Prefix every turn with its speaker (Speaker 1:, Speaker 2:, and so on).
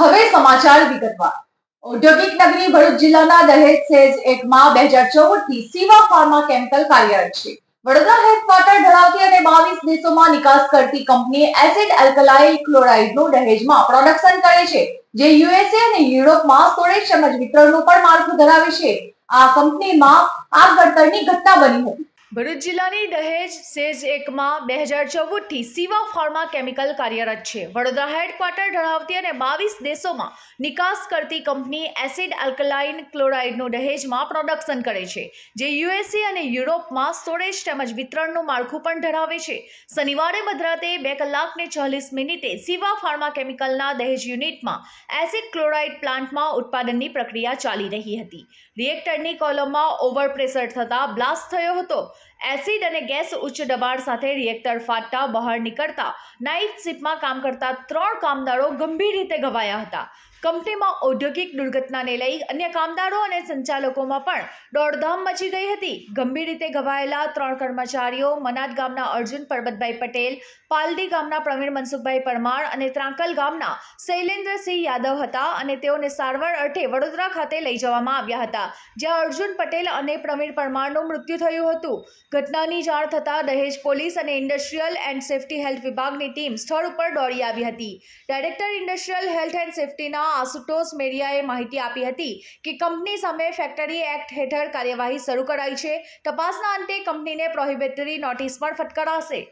Speaker 1: હવે સમાચાર વિગતવાર. ઔદ્યોગિક નગરી ભરૂચ જિલ્લાના દહેજ સેજ એકમાં બે હજાર ચૌદથી સીવા ફાર્મા કેમિકલ કાર્યરત છે. વડોદરા હેડક્વાર્ટર ધરાવતી અને બાવીસ દેશોમાં નિકાસ કરતી કંપની એસિડ એલ્કલાઇલ ક્લોરાઇડનું દહેજમાં પ્રોડક્શન કરે છે, જે યુએસએ અને યુરોપમાં સ્ટોરેજ તેમજ વિતરણનું પણ માળખું ધરાવે છે. આ કંપનીમાં આગ ઘડતરની ઘટના બની હતી. ભરૂચ જિલ્લાની દહેજ સેજ એકમાં બે હજાર ચૌદથી સીવા ફાર્મા કેમિકલ કાર્યરત છે. વડોદરા હેડક્વાર્ટર ધરાવતી અને બાવીસ દેશોમાં નિકાસ કરતી કંપની એસિડ આલ્કલાઇન ક્લોરાઇડનું દહેજમાં પ્રોડક્શન કરે છે. જે યુએસએ અને યુરોપમાં સ્ટોરેજ તેમજ વિતરણનું માળખું પણ ધરાવે છે. શનિવારે મધરાતે બે કલાકને ચાલીસ મિનિટે સીવા ફાર્મા કેમિકલના દહેજ યુનિટમાં એસિડ ક્લોરાઇડ પ્લાન્ટમાં ઉત્પાદનની પ્રક્રિયા ચાલી રહી હતી. રિએક્ટરની કોલમમાં ઓવર પ્રેશર થતાં બ્લાસ્ટ થયો હતો. એસિડ અને ગેસ ઉચ્ચ દબાણ સાથે રિએક્ટર ફાટતા બહાર નીકળતા નાઇટ શિપમાં કામ કરતા ત્રણ કામદારો ગંભીર રીતે ઘવાયા હતા. કંપનીમાં ઔદ્યોગિક દુર્ઘટનાને લઈ અન્ય કામદારો અને સંચાલકોમાં પણ દોડધામ મચી ગઈ હતી. ગંભીર રીતે ઘવાયેલા ત્રણ કર્મચારીઓ મનાદ ગામના અર્જુન પરબતભાઈ પટેલ, પાલડી ગામના પ્રવીણ મનસુખભાઈ પરમાર અને ત્રાંકલ ગામના શૈલેન્દ્રસિંહ યાદવ હતા અને તેઓને સારવાર અર્થે વડોદરા ખાતે લઈ જવામાં આવ્યા હતા. જ્યાં અર્જુન પટેલ અને પ્રવીણ પરમારનું મૃત્યુ થયું હતું. ઘટનાની જાણ થતાં દહેજ પોલીસ અને ઇન્ડસ્ટ્રીયલ એન્ડ સેફ્ટી હેલ્થ વિભાગની ટીમ સ્થળ ઉપર દોડી આવી હતી. ડાયરેક્ટર ઇન્ડસ્ટ્રીયલ હેલ્થ એન્ડ સેફ્ટીના આશુતોષ મેરિયાએ માહિતી આપી હતી કે કંપની સામે ફેક્ટરી એક્ટ હેઠળ કાર્યવાહી શરૂ કરાઈ છે. તપાસના અંતે કંપનીને પ્રોહિબિટરી નોટિસ પણ ફટકારાશે.